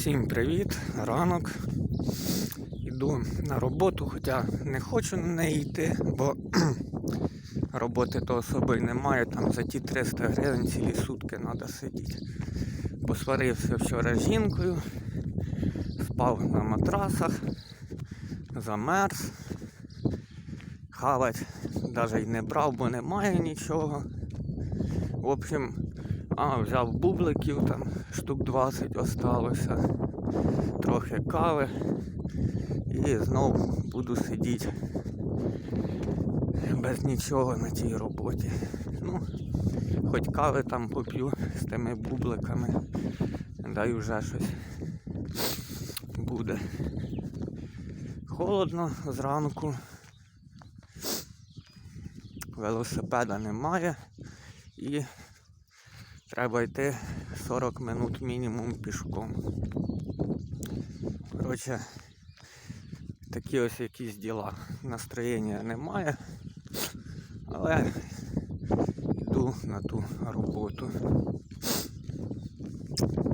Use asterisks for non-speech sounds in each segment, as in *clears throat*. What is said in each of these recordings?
Всім привіт, ранок. Іду на роботу, хоча не хочу на неї йти, бо *clears throat* роботи то особи немає. Там за ті 300 гривень цілі сутки треба сидіти. Посварився вчора з жінкою, спав на матрасах, замерз. Хавать навіть не брав, бо немає нічого. В общем, а, взяв бубликів, там штук 20 осталося, трохи кави і знов буду сидіти без нічого на тій роботі. Ну, хоч кави там поп'ю з тими бубликами, да й вже щось буде. Холодно зранку. Велосипеда немає і Треба йти 40 минут мінімум пішком. Коротше, такі ось якісь діла. Настроєння немає, але йду на ту роботу.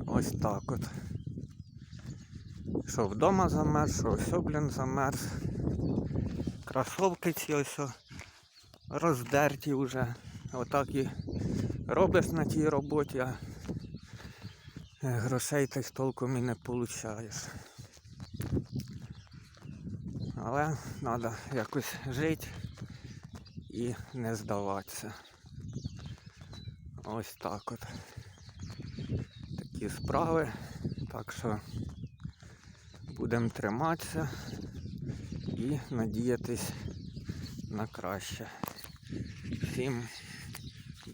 Ось так от. Що вдома замерз, що ось, блін, замерз. Кросовки ці ось роздерті вже. Отак і робиш на тій роботі, а е, грошей так толком і не получаєш. Але треба якось жити і не здаватися. Ось так от. Такі справи. Так що будемо триматися і надіятись на краще. Всім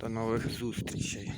до нових зустрічей.